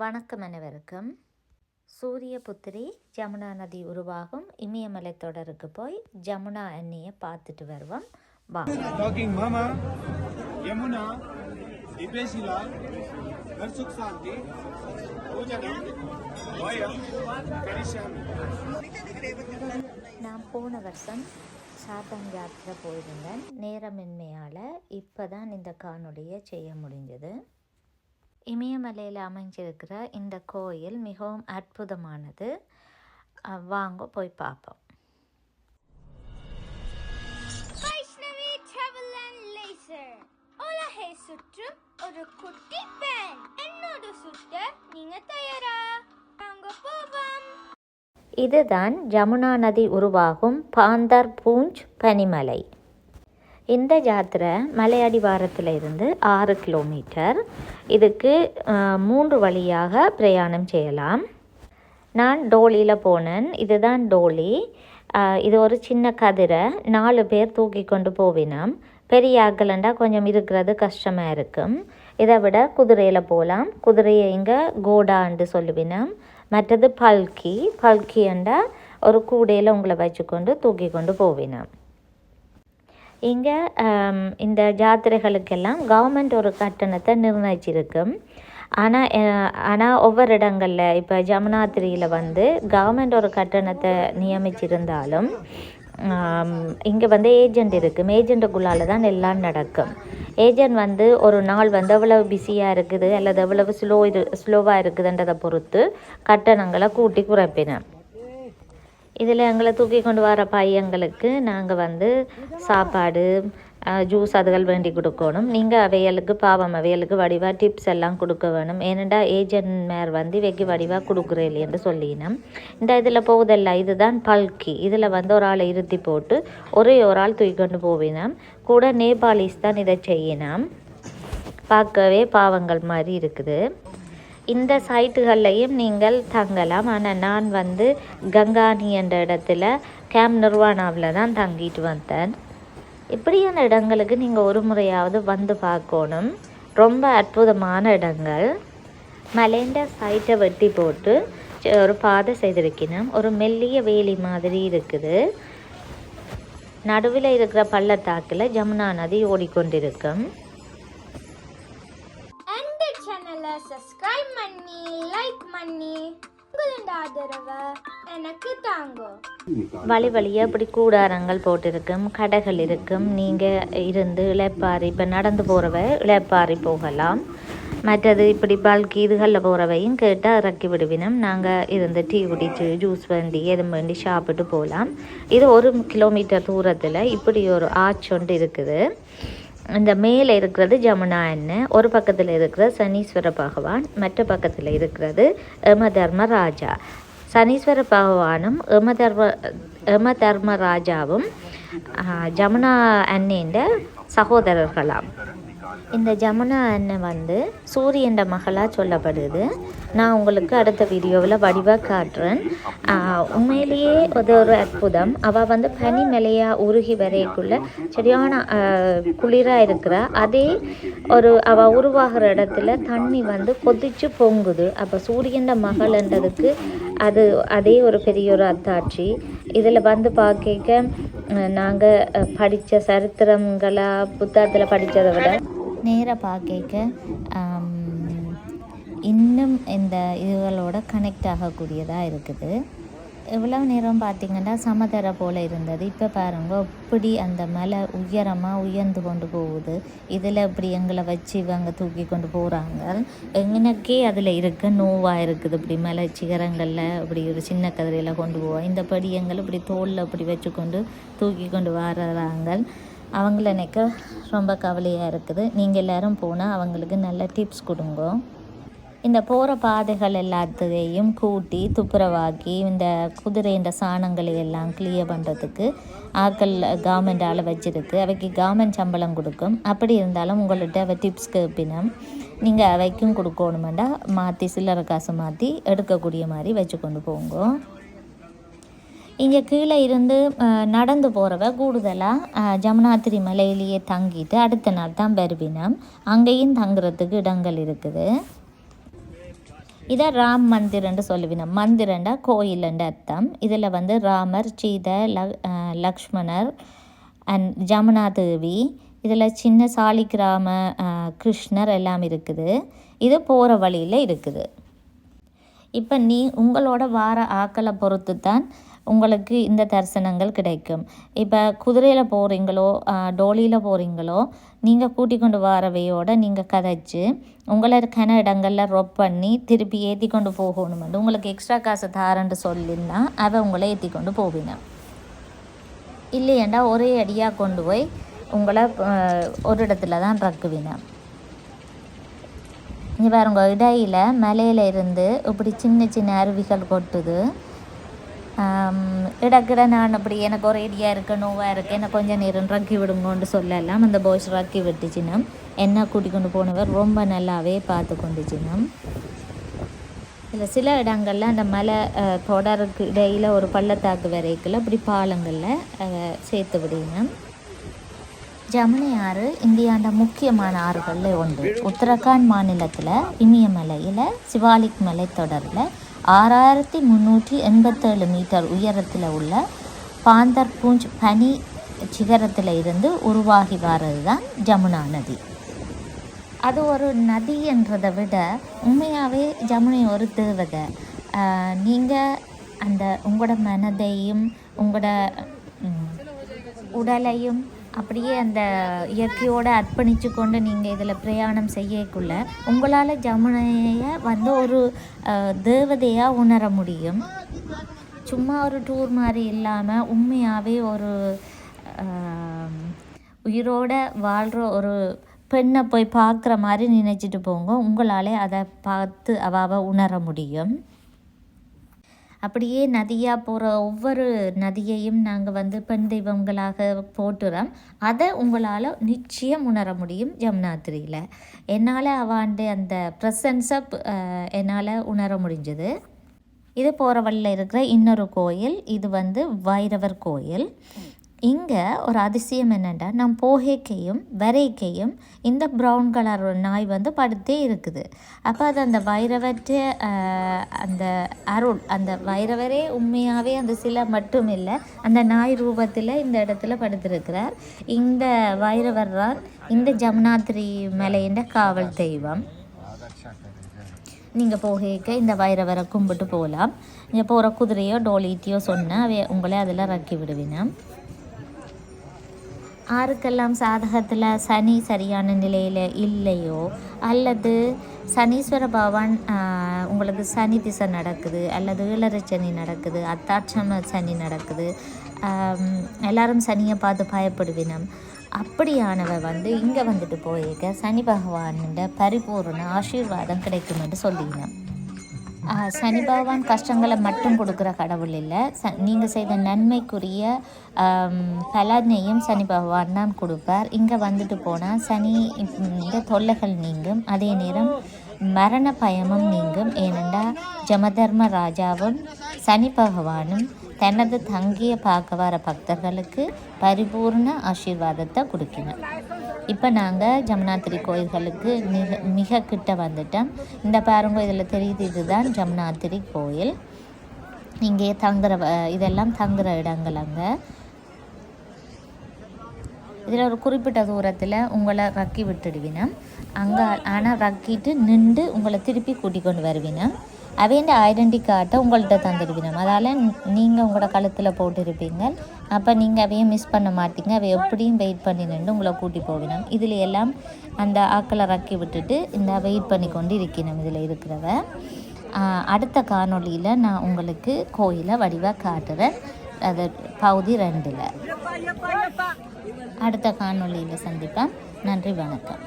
வணக்கம் அனைவருக்கும். சூரிய புத்திரி ஜமுனா நதி உருவாகும். இமயமலை தொடருக்கு போய் ஜமுனா அண்ணியை பார்த்துட்டு வருவோம். நான் போன வருஷம் சாத்தன் யாத்திரை போயிருந்தேன். நேரமின்மையால் இப்போ தான் இந்த காணொளியை செய்ய முடிஞ்சது. இமயமலையில் அமைஞ்சிருக்கிற இந்த கோயில் மிகவும் அற்புதமானது. வாங்க போய் பார்ப்போம். உலகை சுற்றும் ஒரு குட்டி பேன் என்னோட நீங்க தயாரா? நாங்க போவோம். இதுதான் ஜமுனா நதி உருவாகும் பாந்தர் பூஞ்ச் பனிமலை. இந்த ஜாத்திரை மலையடிவாரத்தில் இருந்து ஆறு கிலோமீட்டர். இதுக்கு மூன்று வழியாக பிரயாணம் செய்யலாம். நான் டோலியில் போனேன். இதுதான் டோலி. இது ஒரு சின்ன கதிரை. நாலு பேர் தூக்கி கொண்டு போவினோம். பெரிய ஆக்கலண்டா கொஞ்சம் இருக்கிறது கஷ்டமாக இருக்கும். இதை விட குதிரையில் போகலாம் குதிரையை இங்கே கோடான்னு சொல்லுவினோம். மற்றது பல்கி. பல்கியண்டா ஒரு கூடையில் உங்களை வச்சுக்கொண்டு தூக்கி கொண்டு போவினோம். இங்கே இந்த ஜாத்திரைகளுக்கெல்லாம் கவர்மெண்ட் ஒரு கட்டணத்தை நிர்ணயிச்சிருக்கும் ஆனால் ஆனால் ஒவ்வொரு இடங்களில் இப்போ ஜமுனாத்திரியில் வந்து கவர்மெண்ட் ஒரு கட்டணத்தை நியமிச்சிருந்தாலும் இங்கே வந்து ஏஜெண்ட் இருக்கும் ஏஜெண்ட்டுக்குள்ளால தான் எல்லாம் நடக்கும் ஏஜெண்ட் வந்து ஒரு நாள் வந்து எவ்வளவு பிஸியாக இருக்குது அல்லது எவ்வளவு ஸ்லோ இது ஸ்லோவாக இருக்குதுன்றதை பொறுத்து கட்டணங்களை கூட்டி குறைப்பினேன். இதில் எங்களை தூக்கி கொண்டு வர பையங்களுக்கு நாங்கள் வந்து சாப்பாடு ஜூஸ் அதுகள் வேண்டி கொடுக்கணும். நீங்கள் அவையலுக்கு பாவம் அவையலுக்கு வடிவாக டிப்ஸ் எல்லாம் கொடுக்க வேணும். ஏனெண்டா ஏஜென்ட் மேர் வந்து வெக்கி வடிவாக கொடுக்குறேன் என்று சொல்லினோம். இந்த இதில் போகுதல்ல இதுதான் பல்கி. இதில் வந்து ஒரு ஆளை இருத்தி போட்டு ஒரே ஒரு ஆள் தூக்கி கொண்டு போவினோம். கூட நேபாளிஸ் தான் இதை செய்யினோம். பார்க்கவே பாவங்கள் மாதிரி இருக்குது. இந்த சைட்டுகள்லையும் நீங்கள் தங்கலாம். ஆனால் நான் வந்து கங்கானி என்ற இடத்துல கேம்ப் நிர்வாணாவில் தான் தங்கிட்டு வந்தேன். இப்படியான இடங்களுக்கு நீங்கள் ஒரு முறையாவது வந்து பார்க்கணும். ரொம்ப அற்புதமான இடங்கள். மலைண்ட சைட்டை வெட்டி போட்டு ஒரு பாதை செய்திருக்கணும். ஒரு மெல்லிய வேலி மாதிரி இருக்குது. நடுவில் இருக்கிற பள்ளத்தாக்கில் ஜமுனா நதி ஓடிக்கொண்டிருக்கும். சேனலை சப்ஸ்கிரைப் பண்ணி லைக் பண்ணி உங்களோட ஆதரவை எனக்கு தாங்கோ. வழி வழியாக இப்படி கூடாரங்கள் போட்டிருக்கும் கடைகள் இருக்கும். நீங்கள் இருந்து இளைப்பாரி இப்போ நடந்து போகிறவ இளைப்பாரி போகலாம். மற்றது இப்படி பல்கி இதுகளில் போகிறவையும் கேட்டால் இறக்கி விடுவினோம். நாங்கள் இருந்து டீ குடிச்சு ஜூஸ் வேண்டி எதுவும் வேண்டி சாப்பிட்டு போகலாம் இது ஒரு கிலோமீட்டர் தூரத்தில் இப்படி ஒரு ஆச்சொண்டு ஒன்று இருக்குது. இந்த மேலே இருக்கிறது ஜமுனா எண்ணெய் ஒரு பக்கத்தில் இருக்கிற சனீஸ்வர பகவான் மற்ற பக்கத்தில் இருக்கிறது யம தர்மராஜா சனீஸ்வர பகவானும் யம தர்ம யம தர்மராஜாவும் ஜமுனா அண்ணேண்ட சகோதரர்களாம். இந்த ஜமுனா அண்ணன் வந்து சூரியன் மகளாக சொல்லப்படுது. நான் உங்களுக்கு அடுத்த வீடியோவில் வடிவாக காட்டுறேன். உண்மையிலேயே அது ஒரு அற்புதம். அவள் வந்து பனி மலையாக உருகி வரைக்குள்ள சரியான குளிராக இருக்கிறா. அதே ஒரு அவள் உருவாகிற இடத்துல தண்ணி வந்து கொதிச்சு பொங்குது. அப்போ சூரியன் மகள்ன்றதுக்கு அது அதே ஒரு பெரிய ஒரு அத்தாட்சி. இதில் வந்து பார்க்க நாங்கள் படித்த சரித்திரங்களா புத்தகத்தில் படித்ததை விட நேராக பார்க்க இன்னும் இந்த இதுகளோட கனெக்ட் ஆகக்கூடியதாக இருக்குது. எவ்வளோ நேரம் பார்த்திங்கன்னா சமதரை போல் இருந்தது. இப்போ பாருங்க இப்படி அந்த மலை உயரமாக உயர்ந்து கொண்டு போகுது. இதில் இப்படி எங்களை வச்சு இவங்க தூக்கி கொண்டு போகிறாங்க எங்கனக்கே அதில் இருக்க நோவாக இருக்குது. இப்படி மலை சிகரங்களில் இப்படி ஒரு சின்ன கதிரையில் கொண்டு போவோம் இந்த படி எங்களை இப்படி தோலில் இப்படி வச்சுக்கொண்டு தூக்கி கொண்டு வர்றாங்க. அவங்கள நினைக்க ரொம்ப கவலையாக இருக்குது. நீங்கள் எல்லோரும் போனால் அவங்களுக்கு நல்ல டிப்ஸ் கொடுங்க. இந்த போகிற பாதைகள் எல்லாத்தையும் கூட்டி துப்புரவாக்கி இந்த குதிரைன்ற சாணங்களை எல்லாம் கிளியர் பண்ணுறதுக்கு ஆட்கள் கவர்மெண்டால் வச்சுருக்கு. அவைக்கு கவர்மெண்ட் சம்பளம் கொடுக்கும். அப்படி இருந்தாலும் உங்கள்கிட்ட அவ டிப்ஸ் கேட்பினம் நீங்கள் அவைக்கும் கொடுக்கணுமெண்டா மாற்றி சில்லறை காசு மாற்றி எடுக்கக்கூடிய மாதிரி வச்சு கொண்டு போங்க. இங்கே கீழே இருந்து நடந்து போகிறவ கூடுதலாக ஜமுனாத்திரி மலையிலேயே தங்கிட்டு அடுத்த நாள் தான் வருவினம் அங்கேயும் தங்குறதுக்கு இடங்கள் இருக்குது. இதை ராம் மந்திரன்னு சொல்லுவினோம். மந்திரண்டா கோயிலண்டு அர்த்தம். இதில் வந்து ராமர் சீதை ல லக்ஷ்மணர் அண்ட் ஜமுனா தேவி இதில் சின்ன சாலிகிராம அஹ், கிருஷ்ணர் எல்லாம் இருக்குது. இது போகிற வழியில் இருக்குது. இப்போ நீ உங்களோட வார ஆக்களை பொறுத்து தான் உங்களுக்கு இந்த தரிசனங்கள் கிடைக்கும். இப்போ குதிரையில் போகிறீங்களோ டோலியில் போகிறீங்களோ நீங்கள் கூட்டி கொண்டு வரவையோட நீங்கள் கதைச்சு உங்களை கன இடங்களில் ரொப் பண்ணி திருப்பி ஏற்றி கொண்டு போகணுமெண்டு உங்களுக்கு எக்ஸ்ட்ரா காசு தாரேன்ட்டு சொல்லியிருந்தா அவ உங்களை ஏற்றி கொண்டு போவீங்க இல்லையேண்டா ஒரே அடியாக கொண்டு போய் உங்களை ஒரு இடத்துல தான் ரக்குவினா இங்கே பாருங்க இடையில மலையில இருந்து இப்படி சின்ன சின்ன அருவிகள் கொட்டுது. இடக்கிட நான் அப்படி எனக்கு ஒரு ஏரியா இருக்கு நோவாக இருக்கு. எனக்கு கொஞ்சம் நேரம் ரக்கி விடுங்கன்னு சொல்லலாம். அந்த பாய்ஸ் ரக்கி விட்டுச்சினம் என்ன கூட்டி கொண்டு போனவர் ரொம்ப நல்லாவே பார்த்து கொண்டுச்சினம் இதில் சில இடங்களில் அந்த மலை தொடருக்கு இடையில் ஒரு பள்ளத்தாக்கு வரைக்குள்ள அப்படி பாலங்களில் சேர்த்து விடுங்க ஜமுனை ஆறு இந்தியாண்ட முக்கியமான ஆறுகளில் ஒன்று. உத்தரகாண்ட் மாநிலத்தில் இமயமலையில் சிவாலிக் மலை தொடரில் ஆறாயிரத்தி முந்நூற்றி எண்பத்தேழு மீட்டர் உயரத்தில் உள்ள பாந்தர்பூஞ்ச் பனி சிகரத்தில் இருந்து உருவாகி வர்றது தான் ஜமுனா நதி. அது ஒரு நதி என்றதை விட உண்மையாகவே ஜமுனை ஒரு தேவதை. நீங்கள் அந்த உங்களோட மனதையும் உங்களோட உடலையும் அப்படியே அந்த இயற்கையோடு அர்ப்பணித்து கொண்டு நீங்கள் இதில் பிரயாணம் செய்யக்குள்ள உங்களால் ஜமுனையை வந்து ஒரு தேவதையாக உணர முடியும். சும்மா ஒரு டூர் மாதிரி இல்லாமல் உண்மையாகவே ஒரு உயிரோட வாழ்கிற ஒரு பெண்ணை போய் பார்க்குற மாதிரி நினச்சிட்டு போங்க. உங்களாலே அதை பார்த்து அவாவை உணர முடியும். அப்படியே நதியாக போகிற ஒவ்வொரு நதியையும் நாங்கள் வந்து பெண் தெய்வங்களாக போட்டுறோம் அதை உங்களால் நிச்சயம் உணர முடியும் ஜமுனாத்திரியில் என்னால் அவாண்டு அந்த ப்ரெசன்ஸை என்னால் உணர முடிஞ்சது. இது போகிற வழியில் இருக்கிற இன்னொரு கோயில் இது வந்து வைரவர் கோயில். இங்கே ஒரு அதிசயம் என்னென்னா நான் போகைக்கையும் வரைக்கையும் இந்த ப்ரௌன் கலர் நாய் வந்து படுத்தே இருக்குது. அப்போ அது அந்த வைரவற்ற அந்த அருள் அந்த வைரவரே உண்மையாகவே அந்த சிலை மட்டும் இல்லை அந்த நாய் ரூபத்தில் இந்த இடத்துல படுத்திருக்கிறார். இந்த வைரவர் தான் இந்த ஜமுனாத்திரி மலையின் காவல் தெய்வம். நீங்கள் போகைக்க இந்த வைரவரை கும்பிட்டு போகலாம் இங்கே போகிற குதிரையோ டோலிட்டியோ சொன்னால் அவை உங்களை அதில் ரக்கி விடுவினா ஆருக்கெல்லாம் சாதகத்தில் சனி சரியான நிலையில் இல்லையோ அல்லது சனீஸ்வர பகவான் உங்களுக்கு சனி திசை நடக்குது அல்லது ஏழரை சனி நடக்குது அத்தாட்சம சனி நடக்குது எல்லாரும் சனியை பார்த்து பயப்படுவினம். அப்படியானவ வந்து இங்கே வந்துட்டு போயிருக்க சனி பகவானோட பரிபூர்ண ஆசீர்வாதம் கிடைக்கும்னு சொல்லினோம். சனி பகவான் கஷ்டங்களை மட்டும் கொடுக்குற கடவுள் இல்லை. ச நீங்கள் செய்த நன்மைக்குரிய பலனையும் சனி பகவான் தான் கொடுப்பார். இங்கே வந்துட்டு போனால் சனி இந்த தொல்லைகள் நீங்கும். அதே நேரம் மரண பயமும் நீங்கும். ஏனென்றால் ஜமதர்ம ராஜாவும் சனி பகவானும் தனது தங்கிய பார்க்க வர பக்தர்களுக்கு பரிபூர்ண ஆசீர்வாதத்தை கொடுக்கணும் இப்போ நாங்கள் ஜமுனாத்திரி கோயில்களுக்கு மிக மிக கிட்ட வந்துட்டோம். இந்த பாருங்க இதில் தெரியுது இதுதான் ஜமுனாத்திரி கோயில். இங்கே தங்குற வ- இதெல்லாம் தங்குற இடங்கள் அங்கே. இதில் ஒரு குறிப்பிட்ட தூரத்தில் உங்களை ரக்கி விட்டுடுவினம் அங்கே ஆனால் ரக்கிட்டு நின்று உங்களை திருப்பி கூட்டி கொண்டு வருவினம் அவையின் ஐடென்டி கார்டை உங்கள்கிட்ட தந்துடுவினம் அதால் நீங்கள் உங்களோட கழுத்தில் போட்டிருப்பீங்க. அப்போ நீங்கள் அவையை மிஸ் பண்ண மாட்டீங்க. அவை எப்படியும் வெயிட் பண்ணி நின்று உங்களை கூட்டி போவினம் இதில் எல்லாம் அந்த ஆக்களை ரக்கி விட்டுட்டு இந்த வெயிட் பண்ணி கொண்டு இருக்கணும் இதில் இருக்கிறவ. அடுத்த காணொளியில் நான் உங்களுக்கு கோயிலை வடிவாக காட்டுறேன். அது பகுதி ரெண்டில். அடுத்த காணொளியில் சந்திப்பேன் நன்றி வணக்கம்.